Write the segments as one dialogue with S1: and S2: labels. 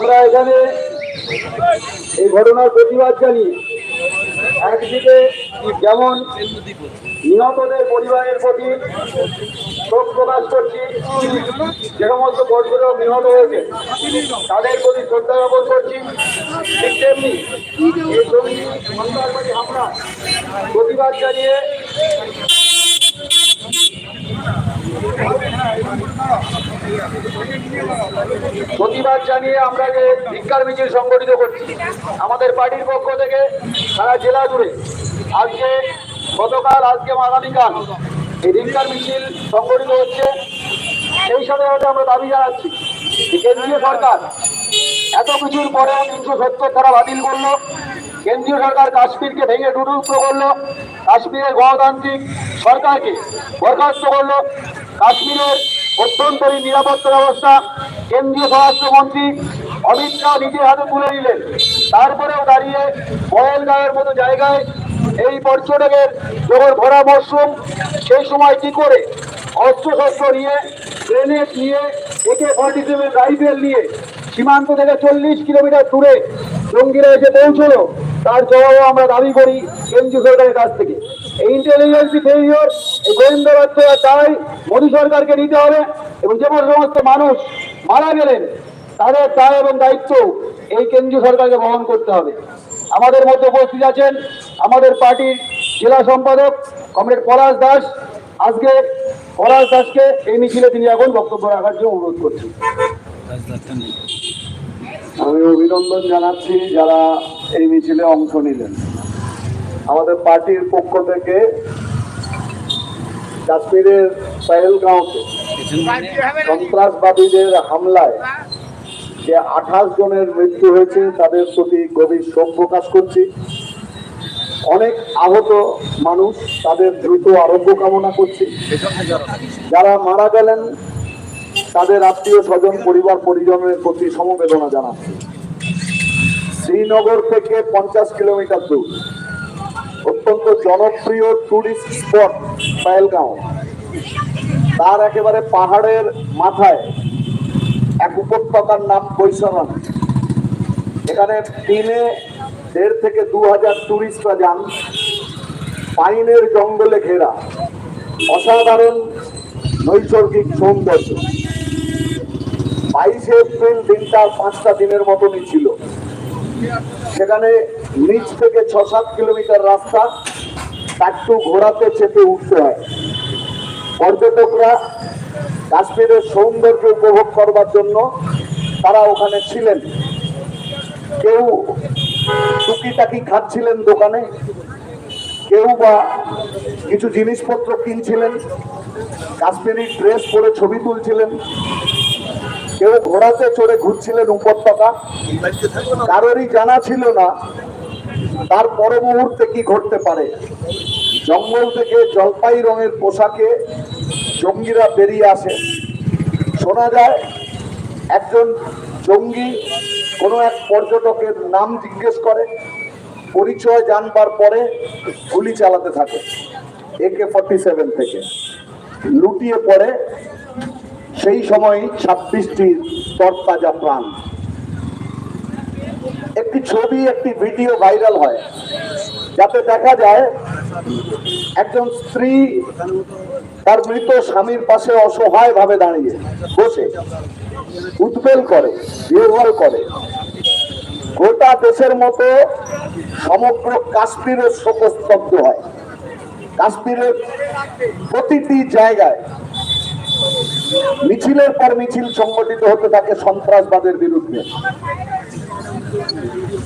S1: আমরা এখানে এই ঘটনার প্রতিবাদ জানিয়ে একদিকে যেমন নিহতদের পরিবারের প্রতি শোক প্রকাশ করছি, যে সমস্ত পর্যটক নিহত হয়েছে, তাদের প্রতি শ্রদ্ধা জ্ঞাপন করছি। ঠিক তেমনি এই জঙ্গি সন্ত্রাসবাদী হামলা প্রতিবাদ জানিয়ে প্রতিবাদ জানিয়ে আমরা যে ভিক্ষার মিছিল সংগঠিত করছি, আমাদের পার্টির পক্ষ থেকে সারা জেলা জুড়ে আজকে, গতকাল, আজকে আগামীকাল এই ভিক্ষার মিছিল সংগঠিত হচ্ছে। সেই সাথে আমরা দাবি জানাচ্ছি কেন্দ্রীয় সরকার এত কিছুর পরে তিনশো সত্তর ধারা বাতিল করল। কেন্দ্রীয় সরকার কাশ্মীরকে ভেঙে দুটুকরো করল কাশ্মীরের গণতান্ত্রিক সরকারকে বরখাস্ত করল। কাশ্মীরের অভ্যন্তরীণ নিরাপত্তা ব্যবস্থা কেন্দ্রীয় স্বরাষ্ট্রমন্ত্রী অমিত শাহ নিজের হাতে তুলে নিলেন। তারপরেও দাঁড়িয়ে বয়েলগাঁওয়ের মতো জায়গায় এই পর্যটকের যখন ভরা মরশুম, সেই সময় কি করে অস্ত্রশস্ত্র নিয়ে, গ্রেনেড নিয়ে একে ফর্টি সেভেন রাইফেল নিয়ে সীমান্ত থেকে চল্লিশ কিলোমিটার দূরে জঙ্গিরা এসে পৌঁছলো, তার জবাবও আমরা দাবি করি কেন্দ্রীয় সরকারের কাছ থেকে। এই ইন্টেলিজেন্সি ফেলিওর এই গোয়েন্দা চাই, মোদী সরকারকে নিতে হবে এবং যে সমস্ত মানুষ মারা গেলেন, তাদের দায় এবং দায়িত্ব এই কেন্দ্রীয় সরকারকে বহন করতে হবে। আমাদের মধ্যে উপস্থিত আছেন আমাদের পার্টির জেলা সম্পাদক কমরেড পলাশ দাস। আজকে পলাশ দাসকে এই মিছিলে তিনি এখন বক্তব্য রাখার জন্য অনুরোধ করছি।
S2: আমি অভিনন্দন জানাচ্ছি যারা এই মিছিলে অংশ নিলেন। আমাদের পার্টির পক্ষ থেকে কাশ্মীরের পেহেলগাঁওতে সন্ত্রাসবাদীদের হামলায় যে আঠাশ জনের মৃত্যু হয়েছে, তাদের প্রতি গভীর শোক প্রকাশ করছি। অনেক আহত মানুষ তাদের দ্রুত আরোগ্য কামনা করছি। যারা মারা গেলেন, তাদের আত্মীয় স্বজন, পরিবার পরিজনের প্রতি সমবেদনা জানাচ্ছি। শ্রীনগর থেকে পঞ্চাশ কিলোমিটার দূর। অত্যন্ত জনপ্রিয় টুরিস্ট স্পট পায়েলগাঁও তার একেবারে পাহাড়ের মাথায় এক উপত্যকার নাম বৈশরণ এখানে দিনে দেড় থেকে দু হাজার টুরিস্টরা যান। পাইনের জঙ্গলে ঘেরা। অসাধারণ নৈসর্গিক সৌন্দর্য। বাইশে এপ্রিল দিনটা পাঁচটা দিনের মতনই ছিল। সেখানে নিচ থেকে ছ সাত কিলোমিটার রাস্তা একটু ঘোড়াতে চেপে উঠতে হয়। পর্যটকরা কাশ্মীরের সৌন্দর্য উপভোগ করবার জন্য তারা ওখানে ছিলেন। কেউ টুকিটাকি খাচ্ছিলেন দোকানে, কেউ বা কিছু জিনিসপত্র কিনছিলেন, কাশ্মীরি ড্রেস পরে ছবি তুলছিলেন, কেউ ঘোড়াতে চড়ে ঘুরছিলেন উপত্যকা। কারোরই জানা ছিল না তার পর মুহূর্তে কি ঘটতে পারে? জঙ্গল থেকে জলপাই রঙের পোশাকে জঙ্গিরা বেরিয়ে আসে। শোনা যায়, একজন জঙ্গি কোনো এক পর্যটকের নাম জিজ্ঞেস করে, পরিচয় জানবার পরে গুলি চালাতে থাকে একে ফর্টি সেভেন থেকে। লুটিয়ে পড়ে সেই সময় ছাব্বিশটি তরতাজা প্রাণ। একটি ছবি, একটি ভিডিও ভাইরাল হয়। যাতে দেখা যায়, একজন স্ত্রী তার মৃত স্বামীর পাশে অসহায় ভাবে দাঁড়িয়ে বসে উদ্বেল করে বিহ্বল করে। গোটা দেশের মতো সমগ্র কাশ্মীরের শোকস্তব্ধ হয়। কাশ্মীরের প্রতিটি জায়গায় মিছিলের পর মিছিল সংগঠিত হতে থাকে সন্ত্রাসবাদের বিরুদ্ধে।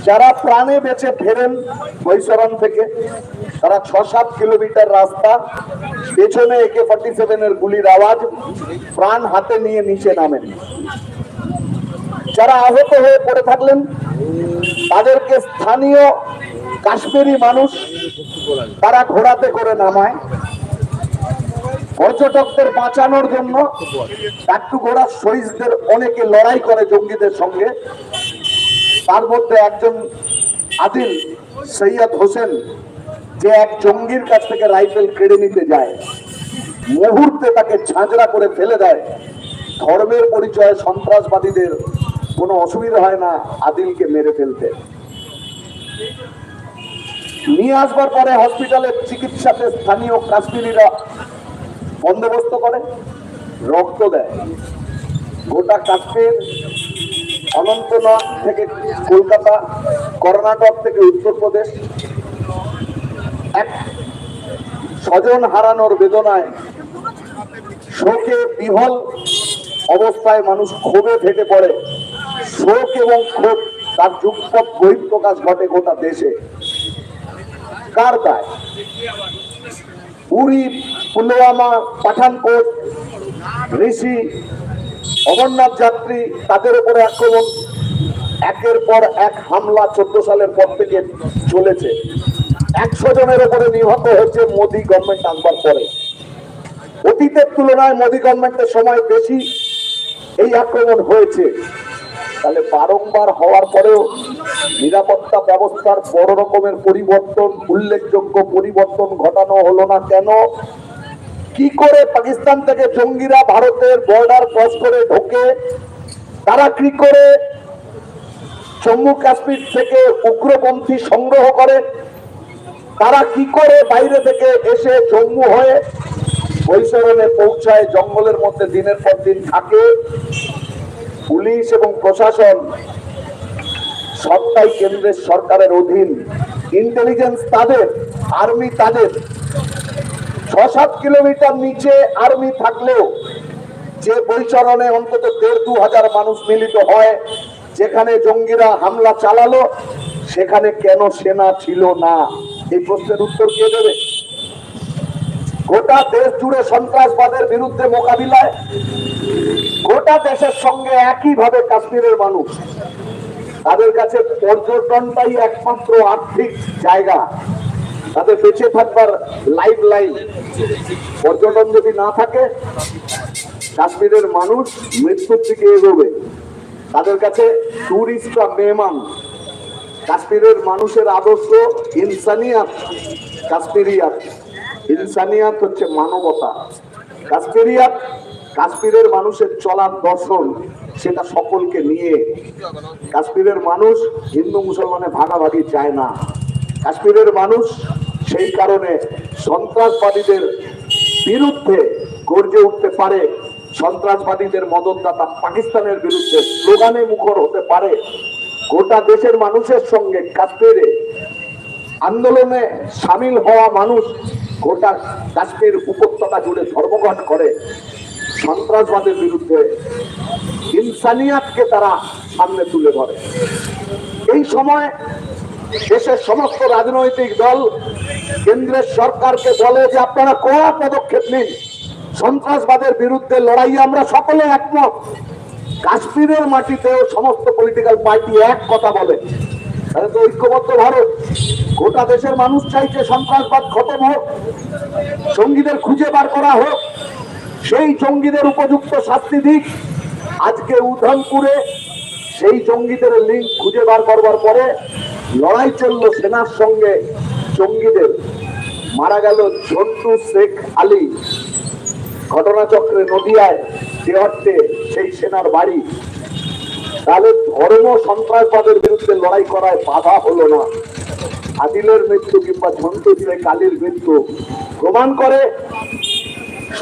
S2: যারা প্রাণে বেঁচে ফেরেন বৈশরণ থেকে, তারা ছ সাত কিলোমিটার রাস্তা, পেছনে একে ফর্টি সেভেনের গুলির আওয়াজ প্রাণ হাতে নিয়ে নিচে নামেন। যারা আহত হয়ে পড়ে থাকলেন, তাদেরকে স্থানীয় কাশ্মীরি মানুষ তারা ঘোড়াতে করে নামায়। পর্যটকদের বাঁচানোর জন্য একটু ঘোড়ার শহীদদের অনেকে লড়াই করে জঙ্গিদের সঙ্গে। তার মধ্যে একজন আদিল সৈয়দ হোসেন যে এক জঙ্গির কাছ থেকে রাইফেল কেড়ে নিতে যায়, মুহূর্তে তাকে ঝাঁঝরা করে ফেলে দেয়। ধর্মের পরিচয়ে সন্ত্রাসবাদীদের কোনো অসুবিধা হয় না আদিলকে মেরে ফেলতে। নিয়ে আসবার পরে হসপিটালের চিকিৎসাতে স্থানীয় কাশ্মীরিরা বন্দোবস্ত করে, রক্ত দেয়। গোটা কাশ্মীর অনন্তনাগ থেকে কলকাতা, কর্ণাটক থেকে উত্তরপ্রদেশ। এক স্বজন হারানোর বেদনায় শোকে বিহল অবস্থায় মানুষ ক্ষোভে ফেটে পড়ে। শোক এবং ক্ষোভ তার যুগপথ বহিঃপ্রকাশ ঘটে গোটা দেশে। কার দায়? উড়ি পুলওয়ামা, পাঠানকোট, ঋষি অমরনাথ যাত্রী তাদের উপরে আক্রমণ। একের পর এক হামলা চোদ্দ সালের পর থেকে চলেছে। একশো জনের উপরে নিহত হচ্ছে মোদি গভর্নমেন্ট আসবার পরে। অতীতের তুলনায় মোদি গভর্নমেন্টের সময় বেশি এই আক্রমণ হয়েছে। তাহলে বারংবার হওয়ার পরেও নিরাপত্তা ব্যবস্থার বড় রকমের পরিবর্তন, উল্লেখযোগ্য পরিবর্তন ঘটানো হলো না কেন? কি করে পাকিস্তান থেকে জঙ্গিরা ভারতের বর্ডার ক্রস করে ঢোকে? তারা কি করে জম্মু কাশ্মীর থেকে উগ্রপন্থী সংগ্রহ করে? তারা কি করে বাইরে থেকে এসে জম্মু হয়ে বৈশরণে পৌঁছায়, জঙ্গলের মধ্যে দিনের পর দিন থাকে? পুলিশ এবং প্রশাসন সবটাই কেন্দ্রের সরকারের অধীন। ইন্টেলিজেন্স তাদের আর্মি তাদের। ছ সাত কিলোমিটার নিচে আর্মি থাকলেও যে বৈচরণে অন্তত দেড় দু হাজার মানুষ মিলিত হয়, যেখানে জঙ্গিরা হামলা চালালো, সেখানে কেন সেনা ছিল না? এই প্রশ্নের উত্তর কে দেবে? গোটা দেশ জুড়ে সন্ত্রাসবাদের বিরুদ্ধে মোকাবিলায়, গোটা দেশের সঙ্গে একইভাবে কাশ্মীরের মানুষ। তাদের কাছে পর্যটনটাই একমাত্র আর্থিক জায়গা। তাদের বেঁচে থাকবার লাইফ লাইন পর্যটন যদি না থাকে, কাশ্মীরের মানুষ মৃত্যুর দিকে এগোবে। তাদের কাছে টুরিস্টরা মেহমান। কাশ্মীরের মানুষের আদর্শ ইনসানিয়াত, কাশ্মীরিয়াত। ইনসানিয়াত হচ্ছে মানবতা। কাশ্মীরিয়াত, কাশ্মীরের মানুষের চলার দর্শন, সেটা সকলকে নিয়ে। কাশ্মীরের মানুষ হিন্দু মুসলমানে ভাগাভাগি চায় না। কাশ্মীরের মানুষ সেই কারণে সন্ত্রাসবাদীদের বিরুদ্ধে গর্জে উঠতে পারে সন্ত্রাসবাদীদের মদতদাতা পাকিস্তানের বিরুদ্ধে স্লোগানে মুখর হতে পারে। গোটা দেশের মানুষের সঙ্গে কাশ্মীরে আন্দোলনে সামিল হওয়া মানুষ গোটা কাশ্মীর উপত্যকা জুড়ে ধর্মঘট করে। সন্ত্রাসবাদের বিরুদ্ধে ইনসানিয়াতকে তারা সামনে তুলে ধরে। এই সময় দেশের সমস্ত রাজনৈতিক দল কেন্দ্রের সরকারকে বলে যে আপনারা কড়া পদক্ষেপ নিন। সন্ত্রাসবাদের বিরুদ্ধে লড়াই, আমরা সকলে একমত। কাশ্মীরের মাটিতেও সমস্ত পলিটিক্যাল পার্টি এক কথা বলে। তাহলে তো ঐক্যবদ্ধ ভারত। গোটা দেশের মানুষ চাইছে সন্ত্রাসবাদ খতম হোক সঙ্গীদের খুঁজে বার করা হোক। সেই জঙ্গিদের উপযুক্ত শাস্তি দিক। আজকে উধমপুরে সেই জঙ্গিদের লিঙ্ক খুঁজে বার করবার পরে লড়াই চলল সেনার সঙ্গে জঙ্গিদের। মারা গেল ঝন্টু শেখ আলী। ঘটনাচক্রে নদিয়ায় দেহট্টে সেই সেনার বাড়ি। তাহলে ধর্ম সন্ত্রাসবাদের বিরুদ্ধে লড়াই করায় বাধা হলো না। আদিলের মৃত্যু কিংবা ঝন্টু শেখ আলীর মৃত্যু প্রমাণ করে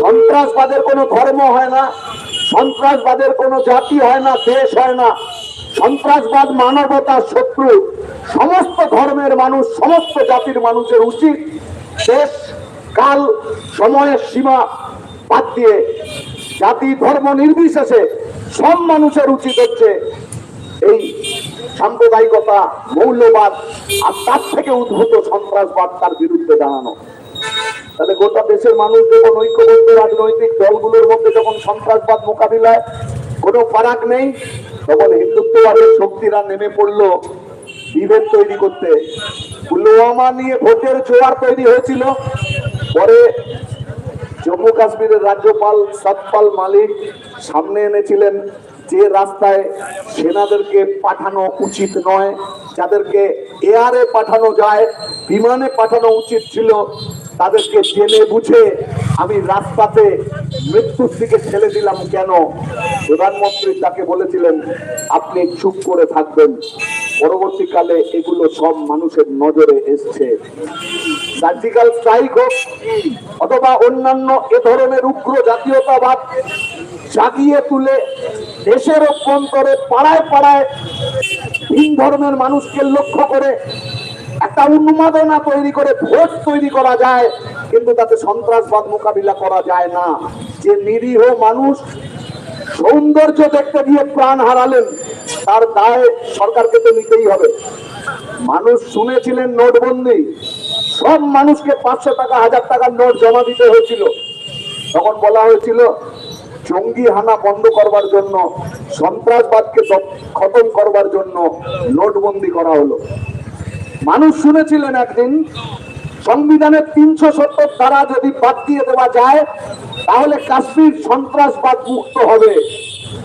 S2: সন্ত্রাসবাদের কোনো ধর্ম হয় না, সন্ত্রাসবাদের কোনো জাতি হয় না, দেশ হয় না। সন্ত্রাসবাদ মানবতার শত্রু। সমস্ত ধর্মের মানুষ, সমস্ত জাতির মানুষের উচিত দেশ, কাল, সময়ের সীমা বাদ দিয়ে জাতি, ধর্ম নির্বিশেষে সব মানুষের উচিত হচ্ছে এই সাম্প্রদায়িকতা, মৌল্যবাদ আর তার থেকে উদ্ভূত সন্ত্রাসবাদ তার বিরুদ্ধে দাঁড়ানো। তাহলে গোটা দেশের মানুষ যখন ঐক্যবদ্ধ রাজনৈতিক দলগুলোর মধ্যে যখন সন্ত্রাসবাদ মোকাবিলায়, কোনো ফারাক নেই? তখন হিন্দুত্ববাদের শক্তিরা নেমে পড়ল বিভেদ তৈরি করতে। পুলওয়ামা নিয়ে ভোটের জোয়ার তৈরি হয়েছিল। পরে জম্মু কাশ্মীরের রাজ্যপাল সতপাল মালিক সামনে এনেছিলেন যে রাস্তায় সেনাদেরকে পাঠানো উচিত নয়, যাদেরকে এয়ারে পাঠানো যায়, বিমানে পাঠানো উচিত ছিল, তাদেরকে জেনে বুঝে আমি রাস্তাতে মৃত্যুর দিকে ঠেলে দিলাম কেন? প্রধানমন্ত্রী তাকে বলেছিলেন, আপনি চুপ করে থাকবেন। পরবর্তীকালে এগুলো সব মানুষের নজরে এসছে। সার্জিক্যাল স্ট্রাইক হোক অথবা অন্যান্য এ ধরনের উগ্র জাতীয়তাবাদ জাগিয়ে তুলে দেশের অভ্যন্তরে পাড়ায় পাড়ায় ভিন ধর্মের মানুষকে লক্ষ্য করে একটা উন্মাদনা তৈরি করে, ভোট তৈরি করা যায়, কিন্তু তাতে সন্ত্রাসবাদ মোকাবিলা করা যায় না। যে নিরীহ মানুষ সৌন্দর্য দেখতে গিয়ে প্রাণ হারালেন তার দায় সরকারকে তো নিতেই হবে। মানুষ শুনেছিলেন নোটবন্দি। সব মানুষকে পাঁচশো টাকা, হাজার টাকার নোট জমা দিতে হয়েছিল। তখন বলা হয়েছিল, জঙ্গি হানা বন্ধ করবার জন্য, সন্ত্রাসবাদকে খতম করবার জন্য নোটবন্দি করা হলো। মানুষ শুনেছিলেন একদিন সংবিধানের তিনশো সত্তর ধারা যদি বাদ দিয়ে দেওয়া যায়, তাহলে কাশ্মীর সন্ত্রাসবাদ মুক্ত হবে।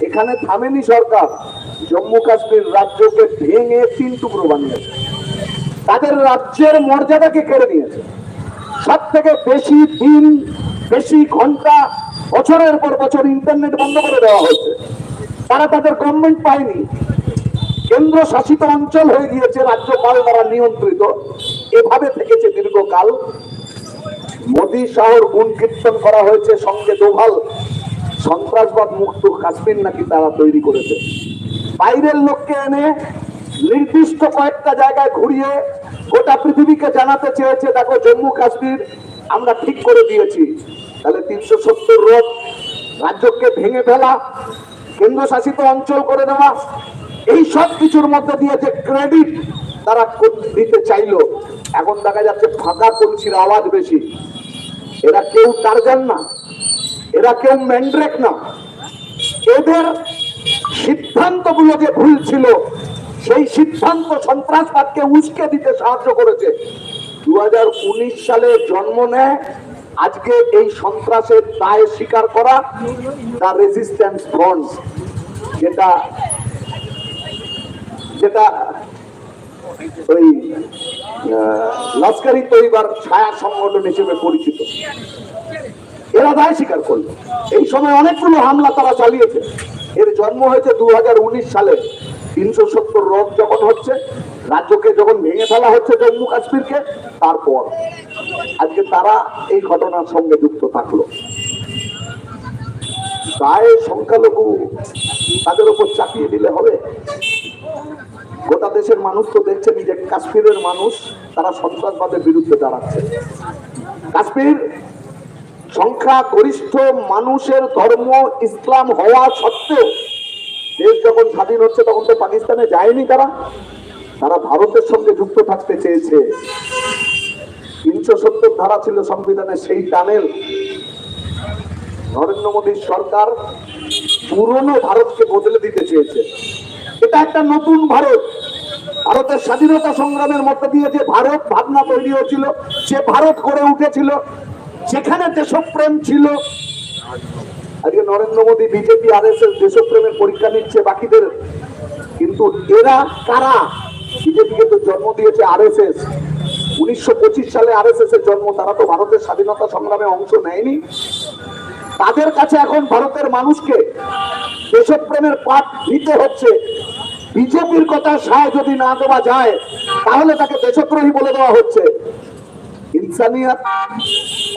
S2: এখানে থামেনি সরকার। জম্মু কাশ্মীর রাজ্যকে ভেঙে তিন টুকরো বানিয়েছে। তাদের রাজ্যের মর্যাদাকে কেড়ে নিয়েছে। সব থেকে বেশি দিন, বেশি ঘণ্টা, বছরের পর বছর ইন্টারনেট বন্ধ করে দেওয়া হয়েছে। তারা তাদের গভর্নমেন্ট পায়নি। কেন্দ্র শাসিত অঞ্চল হয়ে গিয়েছে রাজ্যপাল দ্বারা নিয়ন্ত্রিত। এভাবে থেকেছে দীর্ঘকাল, মোদী শহর গুণ কীর্তন করা হয়েছে সঙ্গে দোভাল। সন্ত্রাসবাদ মুক্ত কাশ্মীর নাকি তারা তৈরি করেছে। বাইরের লোককে এনে নির্দিষ্ট কয়েকটা জায়গায় ঘুরিয়ে গোটা পৃথিবীকে জানাতে চেয়েছে, দেখো জম্মু কাশ্মীর, আমরা ঠিক করে দিয়েছি। তাহলে তিনশো সত্তর রোড রাজ্যকে ভেঙে ফেলা, কেন্দ্রশাসিত অঞ্চল করে দেওয়া, এই সব কিছুর মধ্যে দিয়ে যে ক্রেডিট তারা দিতে চাইলো। এখন দেখা যাচ্ছে ফাঁকা কলসির আওয়াজ বেশি। এরা কেউ টারজান না। এরা কেউ ম্যান্ড্রেক না। এদের সিদ্ধান্তগুলো যে ভুল ছিল, সেই সিদ্ধান্ত সন্ত্রাসবাদকে উস্কে দিতে সাহায্য করেছে। দু সালে জন্ম নেয়। আজকে এই সন্ত্রাসের দায় স্বীকার করা দ্য রেজিস্ট্যান্স ফ্রন্ট যেটা যেটা ওই লস্করি তৈবার ছায়া সংগঠন হিসেবে পরিচিত। এরা দায় স্বীকার করল। এই সময় অনেকগুলো হামলা তারা চালিয়েছে। এর জন্ম হয়েছে দুই হাজার উনিশ সালে। তিনশো সত্তর রোগ যখন হচ্ছে, রাজ্যকে যখন ভেঙে ফেলা হচ্ছে জম্মু কাশ্মীরকে, তারপর আজকে তারা এই ঘটনার সঙ্গে যুক্ত থাকল। গায়ে সংখ্যালঘু, তাদের উপর চাপিয়ে দিলে হবে। গোটা দেশের মানুষ তো দেখছেন যে কাশ্মীরের মানুষ, তারা সন্ত্রাসবাদের বিরুদ্ধে দাঁড়াচ্ছে। কাশ্মীর সংখ্যা গরিষ্ঠ মানুষের ধর্ম ইসলাম হওয়া সত্ত্বেও দেশ যখন স্বাধীন হচ্ছে তখন তো পাকিস্তানে যায়নি তারা। তারা ভারতের সঙ্গে যুক্ত থাকতে চেয়েছে। তিনশো সত্তর ধারা ছিল সংবিধানের সেই টানেল। নরেন্দ্র মোদীর সরকার পুরনো ভারতকে বদলে দিতে চেয়েছে। এটা একটা নতুন ভারত। ভারতের স্বাধীনতা সংগ্রামের মধ্যে দিয়ে যে ভারত ভাবনা তৈরি হয়েছিল সে ভারত গড়ে উঠেছিল, যেখানে দেশপ্রেম ছিল। আজকে Narendra Modi, BJP R S S দেশপ্রেমের পরীক্ষা নিচ্ছে বাকিদের। কিন্তু এরা কারা? বিজেপিকে তো জন্ম দিয়েছে আর এস এস উনিশশো পঁচিশ সালে আর এস এস এর জন্ম, তারা তো ভারতের স্বাধীনতা সংগ্রামে অংশ নেয়নি। তাদের কাছে এখন ভারতের মানুষকে দেশপ্রেমের পাঠ নিতে হচ্ছে। বিজেপির কথা সায় যদি না দেওয়া যায়, তাহলে তাকে দেশদ্রোহী বলে দেওয়া হচ্ছে। ইনসানিয়াত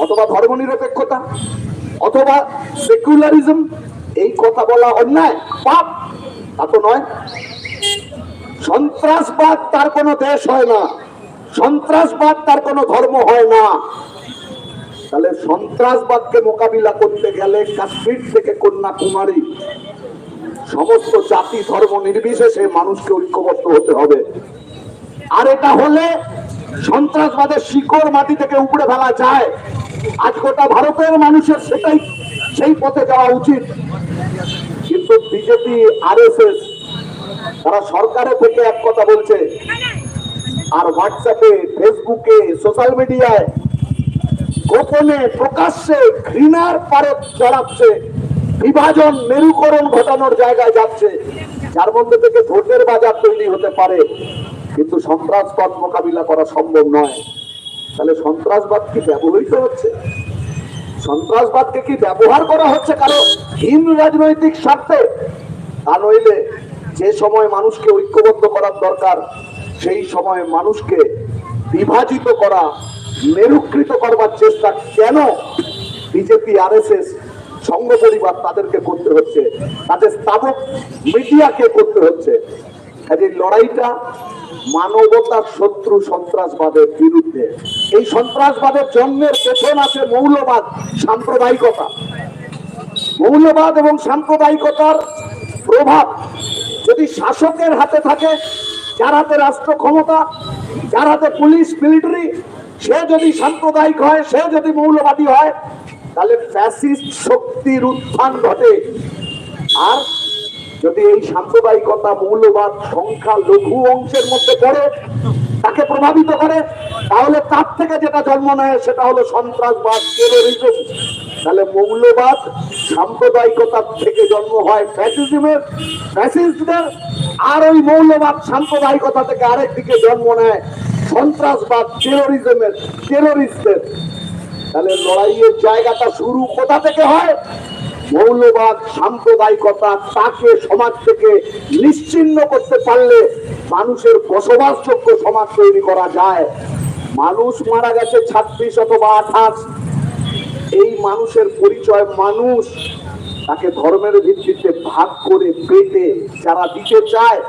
S2: অথবা ধর্মনিরপেক্ষতা অথবা সেকুলারিজম, এই কথা বলা অন্যায়, পাপ, তা তো নয়। সন্ত্রাসবাদ তার কোনো দেশ হয় না। সন্ত্রাসবাদ তার কোনো ধর্ম হয় না। তাহলে সন্ত্রাসবাদকে মোকাবিলা করতে গেলে কাশ্মীর থেকে কন্যাকুমারী সমস্ত জাতি, ধর্ম নির্বিশেষে মানুষকে ঐক্যবদ্ধ হতে হবে। আর এটা হলে সন্ত্রাসবাদের শিকড় মাটি থেকে উপড়ে ফেলা যায়। আজ গোটা ভারতের মানুষের সেটাই, সেই পথে যাওয়া উচিত। কিন্তু বিজেপি আর তারা সরকারে থেকে এক কথা বলছে, আর হোয়াটসঅ্যাপে ফেসবুকে সোশ্যাল মিডিয়ায় গোপনে, প্রকাশ্যে, ঘৃণার পারদ চড়াচ্ছে। বিভাজন মেরুকরণ ঘটানোর জায়গায় যাচ্ছে। যার মধ্যে থেকে ভোটের বাজার তৈরি হতে পারে। কিন্তু সন্ত্রাসবাদ মোকাবিলা করা সম্ভব নয়। তাহলে সন্ত্রাসবাদ কি ব্যবহৃত হচ্ছে? সন্ত্রাসবাদকে কি ব্যবহার করা হচ্ছে কারও হীন রাজনৈতিক স্বার্থে? তা নইলে যে সময় মানুষকে ঐক্যবদ্ধ করার দরকার, সেই সময় মানুষকে বিভাজিত করা, মেরুকৃত করবার চেষ্টা কেন? BJP R S S Sangh Parivar তাদেরকে করতে হচ্ছে। তাদের স্থাবক মিডিয়াকে করতে হচ্ছে। লড়াইটা মানবতার শত্রু সন্ত্রাসবাদের বিরুদ্ধে। এই সন্ত্রাসবাদের জন্মের পেছন আছে মৌলবাদ, সাম্প্রদায়িকতা। মৌলবাদ এবং সাম্প্রদায়িকতার প্রভাব যদি শাসকের হাতে থাকে, যার হাতে রাষ্ট্র ক্ষমতা, যার হাতে পুলিশ, মিলিটারি, সে যদি সাম্প্রদায়িক হয়, সে যদি মৌলবাদী হয় তাহলে ফ্যাসিস্ট শক্তির উত্থান ঘটে। আর যদি এই সাম্প্রদায়িকতা মৌলবাদ সংখ্যা লঘু অংশের মধ্যে পড়ে, তাকে প্রভাবিত করে, তাহলে তার থেকে যেটা জন্ম নেয় সেটা হলো সন্ত্রাসবাদ টেরোরিজম তাহলে মৌলবাদ সাম্প্রদায়িকতার থেকে জন্ম হয় ফ্যাসিজমের। ফ্যাসিস্টদের আর ওই মৌলবাদ সাম্প্রদায়িকতা থেকে আরেক দিকে জন্ম নেয় সন্ত্রাসবাদ টেরোরিজমের টেরোরিস্টদের তাহলে লড়াইয়ের জায়গাটা শুরু কোথা থেকে হয়? মৌলবাদ, সাম্প্রদায়িকতা, তাকে সমাজ থেকে নিশ্চিন্ন করতে পারলে মানুষের বসবাসযোগ্য সমাজ তৈরি করা যায়। মানুষ মারা গেছে ছাব্বিশ অথবা আঠাশ। এই মানুষের পরিচয় মানুষ তাকে ধর্মের ভিত্তিতে ভাগ করে পেটে যারা দিতে চায়,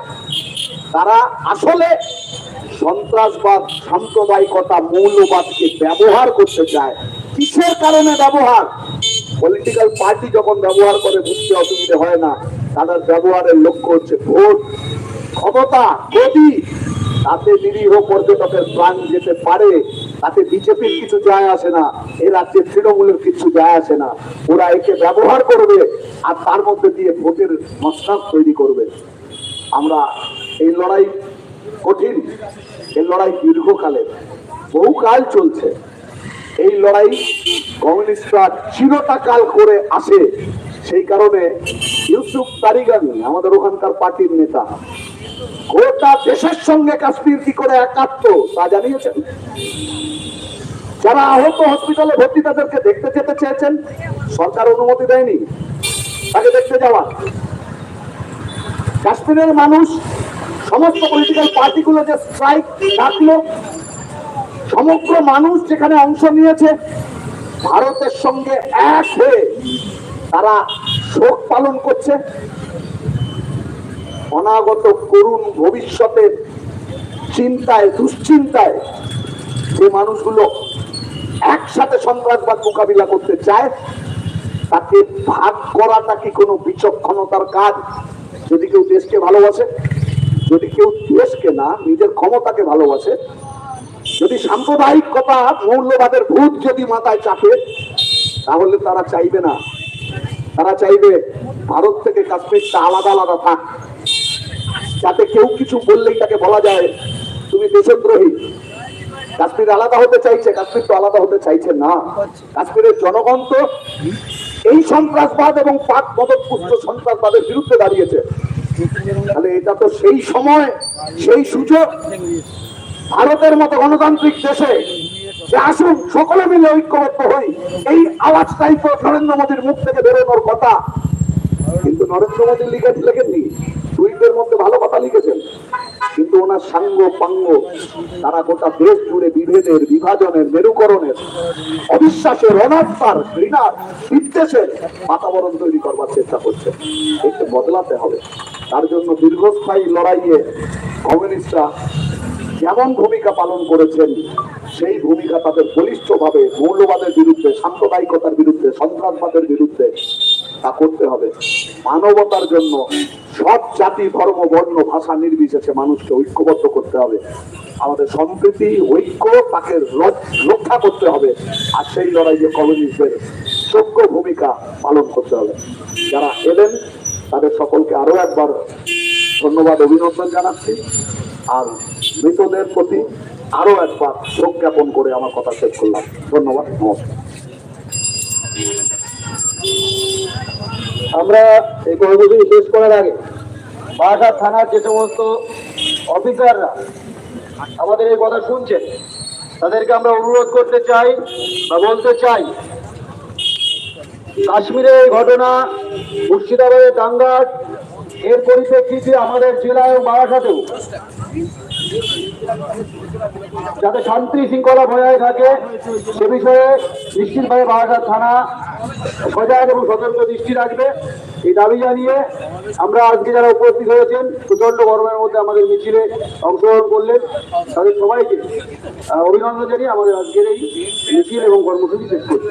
S2: তারা আসলে সন্ত্রাসবাদ, সাম্প্রদায়িকতা, মৌলবাদকে ব্যবহার করতে চায়। কিসের কারণে ব্যবহার? পলিটিক্যাল পার্টি যখন ব্যবহার করে, বুঝতে অসুবিধে হয় না। তাদের ব্যবহারের লক্ষ্য হচ্ছে ভোট, ক্ষমতা গদি তাতে নিরীহ পর্যটকের প্রাণ যেতে পারে, তাতে বিজেপির কিছু যায় আসে না, এ রাজ্যের তৃণমূলের কিছু যায় আসে না। ওরা একে ব্যবহার করবে আর তার মধ্যে দিয়ে ভোটের মশলাপ তৈরি করবে। আমরা এই লড়াই কঠিন। এই লড়াই দীর্ঘকালের, বহুকাল চলছে। এই লড়াই কমিউনিস্টরা চিরতা কাল করে আসে, সেই কারণে ইউসুফ তারিগানি আমাদের ওখানকার পার্টির নেতা, গোটা দেশের সঙ্গে কাশ্মীর কি করে একাত্ম, তা জানিয়েছেন? যারা আহত হসপিটালে ভর্তি তাদেরকে দেখতে যেতে চেয়েছেন, সরকার অনুমতি দেয়নি। তাকে দেখতে যাওয়া। কাশ্মীরের মানুষ সমস্ত পলিটিক্যাল পার্টিগুলো যে স্ট্রাইক ডাকলো সমগ্র মানুষ যেখানে অংশ নিয়েছে, ভারতের সঙ্গে এক হয়ে তারা শোক পালন করছে। অনাগত করুণ ভবিষ্যতের চিন্তায়, দুশ্চিন্তায় যে মানুষগুলো একসাথে সন্ত্রাসবাদ মোকাবিলা করতে চায়, তাকে ভাগ করাটা কি কোনো বিচক্ষণতার কাজ? যদি কেউ দেশকে ভালোবাসে যদি কেউ দেশকে না, নিজের ক্ষমতাকে ভালোবাসে, যদি সাম্প্রদায়িকতা মৌলবাদের ভূত যদি মাথায় চাপে, তাহলে তারা চাইবে না। তারা চাইবে ভারত থেকে কাশ্মীরটা আলাদা আলাদা থাক। যাতে কেউ কিছু বললেই তাকে বলা যায়, তুমি দেশদ্রোহী। কাশ্মীর আলাদা হতে চাইছে, কাশ্মীর তো আলাদা হতে চাইছে না। কাশ্মীরের জনগণ তো এই সন্ত্রাসবাদ এবং পাক মদতপুষ্ট সন্ত্রাসবাদের বিরুদ্ধে দাঁড়িয়েছে। তাহলে এটা তো সেই সময়, সেই সুযোগ। ভারতের মতো গণতান্ত্রিক দেশে যে আসুন, সকলে মিলে ঐক্যবদ্ধ হই। এই আওয়াজটাই তো নরেন্দ্র মোদীর মুখ থেকে বেরোনোর কথা। কিন্তু নরেন্দ্র মোদী লিখেছে লেখেননি। টুইটের মধ্যে ভালো কথা লিখেছেন। কিন্তু ওনার সাঙ্গ পাঙ্গ, তারা গোটা দেশ জুড়ে বিভেদের, বিভাজনের, মেরুকরণের, অবিশ্বাসের অনাত্মার, ঘৃণার বিদ্বেষের বাতাবরণ তৈরি করবার চেষ্টা করছে। একে বদলাতে হবে। তার জন্য দীর্ঘস্থায়ী লড়াইয়ে কমিউনিস্টরা যেমন ভূমিকা পালন করেছেন, সেই ভূমিকা তাদের বলিষ্ঠভাবে, মৌলবাদের বিরুদ্ধে, সাম্প্রদায়িকতার বিরুদ্ধে, সন্ত্রাসবাদের বিরুদ্ধে তা করতে হবে। মানবতার জন্য সব জাতি, ধর্ম, বর্ণ, ভাষা নির্বিশেষে মানুষকে ঐক্যবদ্ধ করতে হবে। আমাদের সম্প্রীতি, ঐক্য তাকে রক্ষা করতে হবে। আর সেই লড়াইয়ে কমিউনিস্টদের যোগ্য ভূমিকা পালন করতে হবে। যারা এলেন, তাদের সকলকে আরও একবার ধন্যবাদ, অভিনন্দন জানাচ্ছি। আর মৃতদের প্রতি আরও একবার জ্ঞাপন করে আমার কথা শেষ করলাম। ধন্যবাদ, নমস্কার।
S1: আমরা এই কর্মসূচি শেষ করার আগে বারাসাত থানার যে সমস্ত অফিসাররা আমাদের এই কথা শুনছেন, তাদেরকে আমরা অনুরোধ করতে চাই বা বলতে চাই, কাশ্মীরে এই ঘটনা মুর্শিদাবাদের দাঙ্গার এর পরিপ্রেক্ষিতে আমাদের জেলায় বারাসাতেও যাতে শান্তি শৃঙ্খলা বজায় থাকে, সে বিষয়ে নিশ্চিতভাবে বারাসাত থানা সজাগ এবং সতর্ক দৃষ্টি রাখবে। এই দাবি জানিয়ে আমরা আজকে যারা উপস্থিত হয়েছেন প্রচণ্ড গরমের মধ্যে আমাদের মিছিলে অংশগ্রহণ করলেন, তাদের সবাইকে অভিনন্দন জানিয়ে আমাদের আজকের এই মিছিল এবং কর্মসূচি শেষ করছি।